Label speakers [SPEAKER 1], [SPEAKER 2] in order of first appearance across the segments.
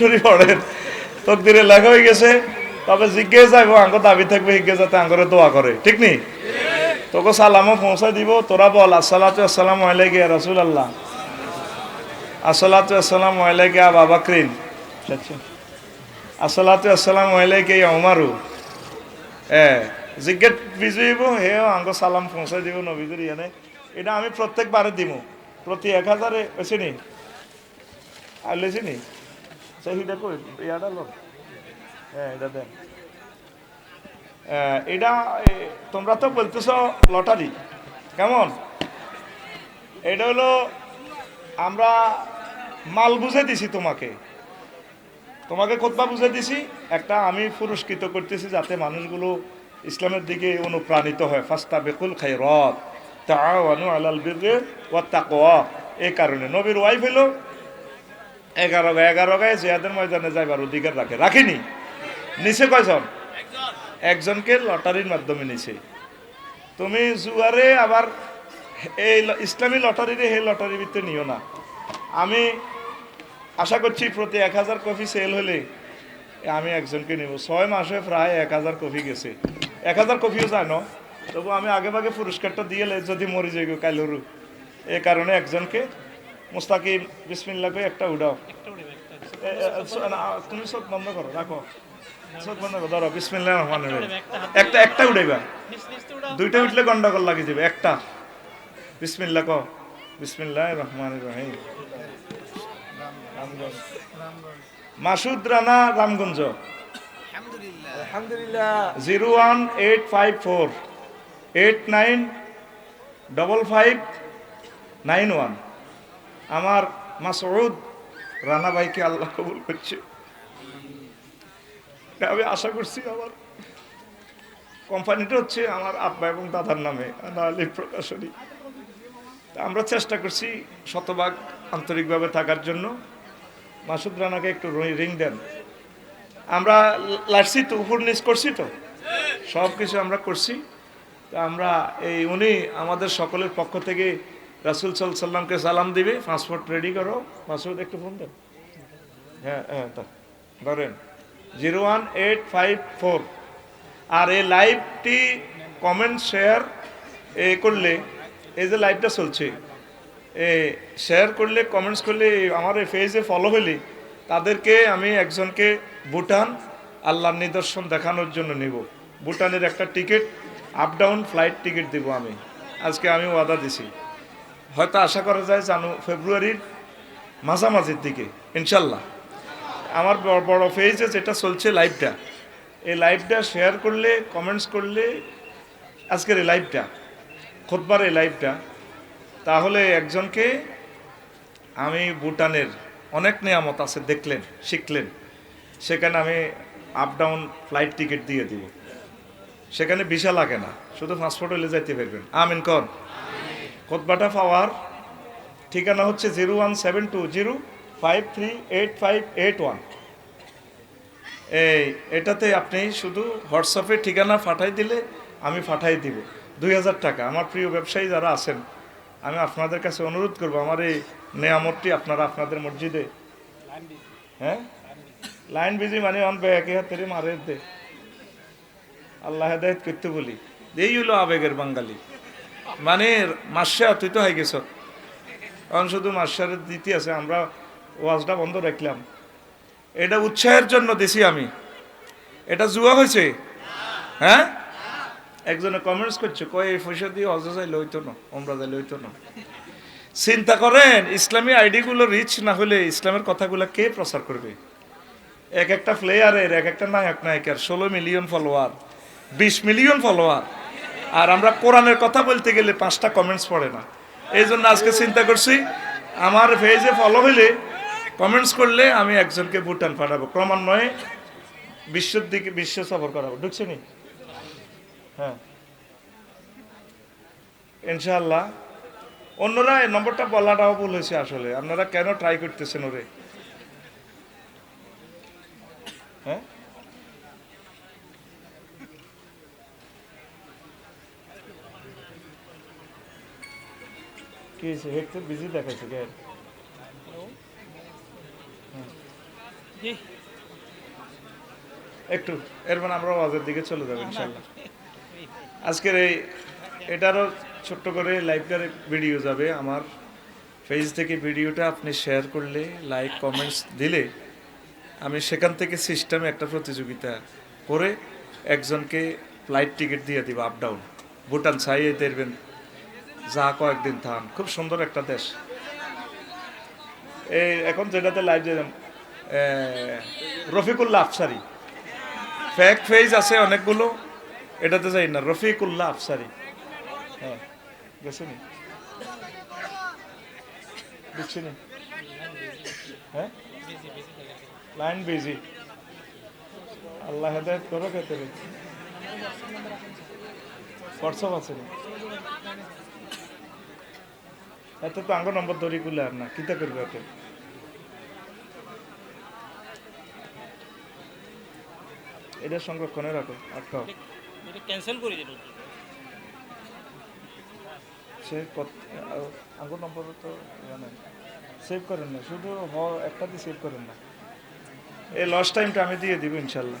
[SPEAKER 1] শুরু করেন। তকদিরে লেখা হয়ে গেছে, তবে জিজ্ঞেস যাইব আঙ্গ দাবি থাকবে যাতে আঙ্গরে দোয়া করে ঠিক নি? তোকে সালামও পৌঁছাই দিব, তোরা বল, আসসালাতু আসসালামু আলাইকা ইয়া রাসূলুল্লাহ আসসালাতু আসসালামু আলাইকা বাবা ক্রিন আসসালাতু আসসালামু আলাইকা উমারু এ, জিজ্ঞেস বিজয়ব হে আঙ্গ সালাম পৌঁছাই দিব নবীদের ইয়ানে এটা আমি প্রত্যেকবারে দিব প্রতি এক হাজারে বেশি আর লেছি নি? চাহিদা কই? ইয়াটা লোক হ্যাঁ এটা দেন। এটা তোমরা তো বলতেছ লটারি। কেমন? এটা হলো, আমরা মাল বুঝে দিছি তোমাকে। তোমাকে কোথা বুঝে দিছি, একটা আমি পুরস্কৃত করতেছি যাতে মানুষগুলো ইসলামের দিকে অনুপ্রাণিত হয়। ফাস্তা বেকুল খাই রথ তাওয়ানু আলাল বিররে ওয়া তাকওয়া। এই কারণে। নবীর ওয়াইফ হলো এগারো গায়ে এগারো গায়ে জিয়াদের ময়দানে যাইবার অধিকার রাখে। রাখিনি। নিচে কয়জন? একজনকে লটারির মাধ্যমে নিছে। তুমি জুয়ারে আবার এই ইসলামী লটারিরে সেই লটারির ভিতরে নিও না। আমি আশা করছি প্রতি এক হাজার কপি সেল হলে আমি একজনকে নিব। ছয় মাসে প্রায় এক হাজার কপি গেছে। এক হাজার কপিও যায় না। তবু আমি আগে ভাগে পুরস্কারটা দিয়ে যদি মরি যাই কাইলরু এ কারণে একজনকে মুস্তাকিম বিসমিল্লা করে একটা উঠাও না, তুমি চোখ বন্ধ করো রাখো। চোখ বন্ধ করো ধরো বিসমিল্লা রহমান একটা একটা উঠাইবা দুইটা উঠলে গন্ডগোল লাগি যাবে একটা। বিসমিল্লা কো বিসমিল্লাহ রহমান রহিম। রামগঞ্জ। মাসুদ রানা রামগঞ্জ।
[SPEAKER 2] আলহামদুলিল্লাহ।
[SPEAKER 1] Zero one eight five four eight nine double five nine one. আমার মাসউদ রানা ভাইকে আল্লাহ কবুল করছে। আমি আশা করছি আমার কোম্পানিটা হচ্ছে আমার আব্বা এবং দাদার নামে আলী প্রকাশনী। আমরা চেষ্টা করছি শতভাগ আন্তরিকভাবে থাকার জন্য। মাসুদ রানাকে একটু রিং দেন। আমরা লাটছি তো উপর নিচ করছি তো? সব কিছু আমরা করছি। তা আমরা এই উনি আমাদের সকলের পক্ষ থেকে রাসুল সাল সাল্লামকে সালাম দিবে, পাসপোর্ট রেডি করো। পাসপোর্ট একটু ফোন দেন। হ্যাঁ হ্যাঁ ধরেন zero one eight five four আর এই লাইভটি কমেন্ট শেয়ার এ করলে, এই যে লাইভটা চলছে, এ শেয়ার করলে কমেন্টস করলে, আমার এই ফেজে ফলো হলে তাদেরকে আমি একজনকে ভুটান আল্লাহর নিদর্শন দেখানোর জন্য নিব। ভুটানের একটা ticket up down flight ticket দিব আমি। আজকে আমি ওয়াদা দিছি। হয়তো আশা করা যায় জানু ফেব্রুয়ারির মাঝামাঝির দিকে, ইনশাল্লাহ। আমার বড় বড় পেজে যেটা চলছে লাইভটা এই লাইভটা শেয়ার করলে কমেন্টস করলে আজকের এই লাইভটা খোদবার এই লাইভটা তাহলে একজনকে আমি ভুটানের অনেক নিয়ামত আছে দেখলেন, শিখলেন। সেখানে আমি আপ ডাউন ফ্লাইট টিকিট দিয়ে দিব। সেখানে ভিসা লাগে না, শুধু পাসপোর্ট হলে যাইতে পারবেন। আমিন কন খোদবাটা পাওয়ার ঠিকানা হচ্ছে zero one seven two zero five three eight five eight one. এই, এটাতে আপনি শুধু হোয়াটসঅ্যাপে ঠিকানা পাঠাই দিলে আমি পাঠাই দিব। দুই হাজার টাকা। আমার প্রিয় ব্যবসায়ী যারা আছেন, আমি আপনাদের কাছে অনুরোধ করব, আমার এই নেয়ামতটি আপনারা আপনাদের মসজিদে হ্যাঁ? লাইন বিজি মানে আনবে একে হাতে মারে দে। আল্লাহ হেদায়ত করতে বলি। এই হলো আবেগের বাঙালি। মানে মাসা তুই তো হয়ে গেছ। এখন শুধু মাসারের দিতে আছে, আমরা ওয়াজটা বন্ধ রাখলাম। এটা উৎসাহের জন্য দিছি আমি। এটা জুয়া হয়েছে? হ্যাঁ? একজনে কমেন্টস করছে, কয়, এই পয়সা দিয়ে অজ চাইলে হইতো না ওমরা চাইলে হইতো না। চিন্তা করেন, ইসলামী আইডিগুলো রিচ না হলে ইসলামের কথাগুলো কে প্রচার করবে? এক একটা প্লেয়ারের এক একটা নায়ক নায়িকার ষোলো মিলিয়ন ফলোয়ার বিশ মিলিয়ন ফলোয়ার আর আমরা কোরআনের কথা বলতে গেলে পাঁচটা কমেন্টস পড়ে না। এই জন্য আজকে চিন্তা করছি, আমার পেজে ফলো হইলে কমেন্টস করলে আমি একজনকে ভুটান পাঠাবো। ক্রমান্বয়ে বিশ্বের দিকে, বিশ্ব সফর করাবো। ঢুকছে নি? হ্যাঁ। ইনশাল্লাহ অন্যরা এই নম্বরটা বলাটাও ভুল হয়েছে আসলে। আপনারা কেন ট্রাই করতেছেন ওরে? হ্যাঁ? কি হয়েছে হেডসেট বিজি দেখাচ্ছে
[SPEAKER 2] জি।
[SPEAKER 1] একটু এর মানে আমরা ওয়াজের দিকে চলে যাব ইনশাল্লাহ আজকের এই এটারও ছোট্ট করে লাইভটার ভিডিও যাবে আমার। পেজ থেকে ভিডিওটা আপনি শেয়ার করলে লাইক কমেন্টস দিলে আমি সেখান থেকে সিস্টেমে একটা প্রতিযোগিতা করে একজনকে ফ্লাইট টিকিট দিয়ে দিব আপ ডাউন ভুটান ছাইয়ে দেখবেন যা কয়েকদিন থাম। খুব সুন্দর একটা দেশ। এই এখন যেটাতে লাইভ দিলাম রফিকুল্লাহ আফসারি। ফ্যাক ফেজ আছে অনেকগুলো। এটাতে যাই না, রফিকুল্লাহ আফসারি। হ্যাঁ গেছেনি দেখছিনি হ্যাঁ? লাইন বিজি আল্লাহ হেদায়ত করো খেতে হোয়াটসঅ্যাপ আছে রে এত তো আঙ্গ নম্বর ধরি কুলে আর না কিতা করবে এত? এটা সংরক্ষণে রাখো আটকাও
[SPEAKER 2] এটা ক্যান্সেল করে দিল।
[SPEAKER 1] সে আঙ্গুর নম্বর তো সেভ করেন না শুধু হ একটা দিয়ে সেভ করেন না। এই লস টাইমটা আমি দিয়ে দিব ইনশাল্লাহ।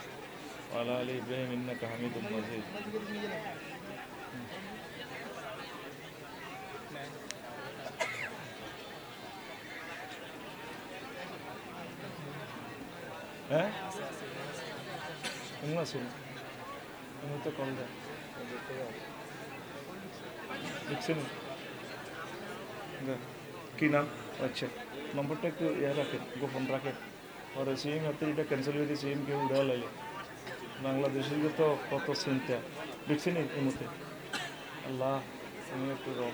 [SPEAKER 1] वाला अली इब्राहिम इन्ना हमीद मजीद হ্যাঁ এমন আছে এমন তো কল দেয় দেখছেন কি নাম আচ্ছা নম্বরটা একটু ইয়ে রাখেন গোপন রাখেন और सेम हफ़्ते कैंसिल हुई थी सेम के उड़ा ले বাংলাদেশের তো কত চিন্তা। দেখছেন এই মতে আল্লাহ আমি একটু রং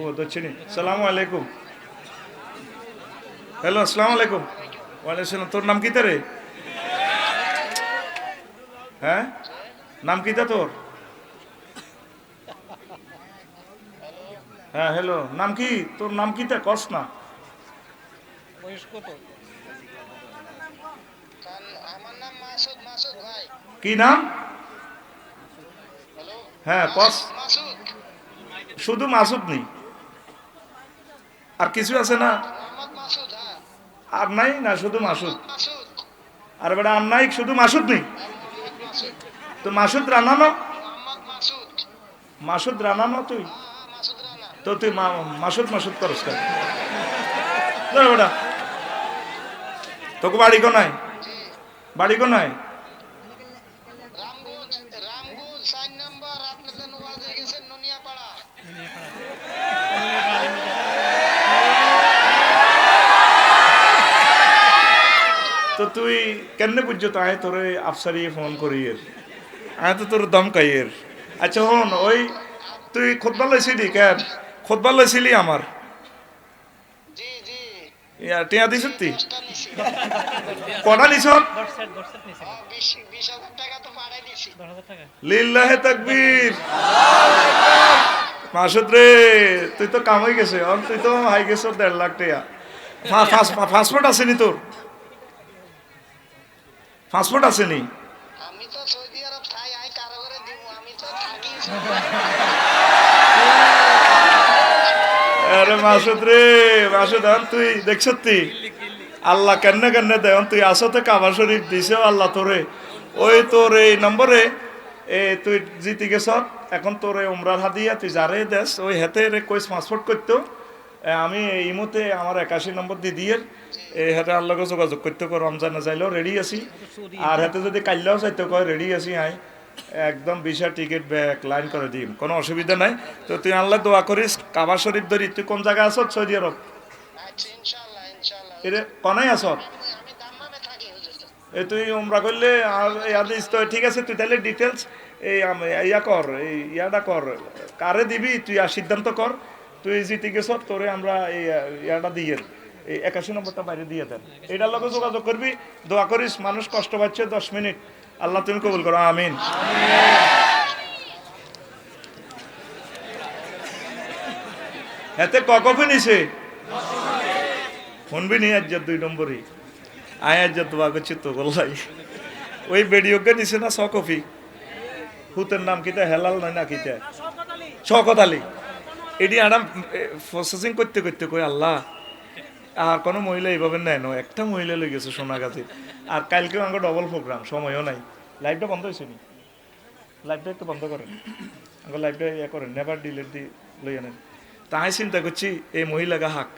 [SPEAKER 1] ও সালামু আলাইকুম। হ্যালো আসসালামু আলাইকুম। ওয়ালাইকুম তোর নাম কি রে? হ্যাঁ? নাম কি তা তোর? হ্যাঁ হ্যালো নাম কি? তোর নাম কি তা? কস না।
[SPEAKER 3] আমার মাসুদ মাসুদ ভাই
[SPEAKER 1] কি নাম? হ্যাঁ কস। শুধু মাসুদ নেই। আর কিছু আছে না?
[SPEAKER 3] মাসুদ হ্যাঁ।
[SPEAKER 1] আর নাই না শুধু মাসুদ? আর বেটা আর নাই শুধু মাসুদ নেই?
[SPEAKER 3] মাসুদ।
[SPEAKER 1] তো মাসুদ রানানো
[SPEAKER 3] মোহাম্মদ মাসুদ।
[SPEAKER 1] মাসুদ রানানো তুই?
[SPEAKER 3] হ্যাঁ রানা
[SPEAKER 1] তো তুই মাসুদ মাসুদ করস কেন? বেটা তোকে বাড়ি কো নাই? বাড়ি কো নাই? তো তুই কেমনে বুঝছ তো? আয় তোরে আফসারি ফোন করি এর। আয় তো তোর দম কাই এর। আচ্ছা হন ওই তুই খোদবা লইছিলি কেন? খোদবা লইছিলি আমার?
[SPEAKER 3] জি জি।
[SPEAKER 1] ইয়া টিয়া দিছ তুই? কটা নিছ?
[SPEAKER 3] তো পাঠাই দিছি।
[SPEAKER 2] দশ হাজার টাকা।
[SPEAKER 1] লিল্লাহে তাকবীর। মাসুদ রে তুই তো কামাই গেছে আর তুই তো হাই গেছ দেড় লাখ টাকা পাসপোর্ট আছে নি তোর? পাসপোর্ট আছে নি
[SPEAKER 3] আমি তো সৌদি আরব থাই আই কারও করে দিব আমি তো থাকি।
[SPEAKER 1] আরে মাসুদ রে মাসুদ তুই দেখছ তুই আল্লাহ কেনে কেনে দেয়? তুই আসতে কাবা শরীফ, দিছেও আল্লাহ তোরে। ওই তোর এই নম্বরে, এ তুই জিতে গেছ, এখন তোর এই উমরার হাদিয়া, তুই যারে দেশ ওই হেতে রে কইস পাসপোর্ট করতো। আমি এই মুহূর্তে আমার একাশি নম্বর দি দিয়ে এই হাতে আল্লাহকে যোগাযোগ করতে কো রমজানে যাইলেও রেডি আছি। আর হাতে যদি কাইলেও চাইতে, কয় রেডি আছি আই একদম বিশা টিকিট ব্যাক লাইন করে দিম। কোনো অসুবিধা নাই। তো তুই আল্লাহ দোয়া করিস কাবা শরীফ ধরি। তুই কোন জায়গায় আছ সৌদি আরব? কনাই
[SPEAKER 3] হুজুর।
[SPEAKER 1] এ তুই উমরা করলে আর ইয়াদিস তো ঠিক আছে তুই তাহলে ডিটেলস এই ইয়া কর এই ইয়াটা কর। কারে দিবি তুই আর সিদ্ধান্ত কর। তুই জিতে গেছ তোরে আমরা এই ইয়াটা দিয়ে এই একাশি নম্বরটা বাইরে দিয়ে দেন। এটার লগে যোগাযোগ করবি দোয়া করিস মানুষ কষ্ট পাচ্ছে দশ মিনিট। আল্লাহ তুমি কবুল করো, আমিন। এতে ক কফি নিছে? শুনবি নি আজ দুই নম্বরই। আয় আজ দোয়া করছি তো গোল্লাই ওই বেডিওকে নিছে না ছ কফি হুতের নাম কিতা হেলাল নয় না কিতা শকত আলী। এটি আরাম প্রসেসিং করতে করতে কই আল্লাহ, আর কোনো মহিলা এইভাবে নেয় না। একটা মহিলা লই গেছে সোনাগাছি আর কালকেও আমার ডবল প্রোগ্রাম সময়ও নাই। লাইভটা বন্ধ হয়েছে নি? লাইভটা একটু বন্ধ করেন। আমার লাইভটা ইয়ে করেন নেভার ডিলেট দি লই আনেন। তাই চিন্তা করছি, এই মহিলাকে হাক।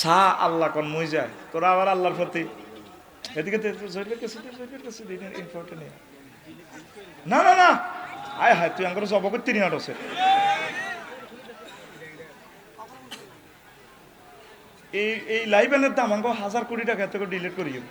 [SPEAKER 1] সা আল্লাহ কন মই যায়, তোরা আবার আল্লাহর প্রতি। এদিকে না। না না আয় হায়, তুই আমার জব করতে নিয়ে আটছে এই এই লাইভ এনের দাম আমাকে হাজার কোটি টাকা থেকে ডিলিট করিও।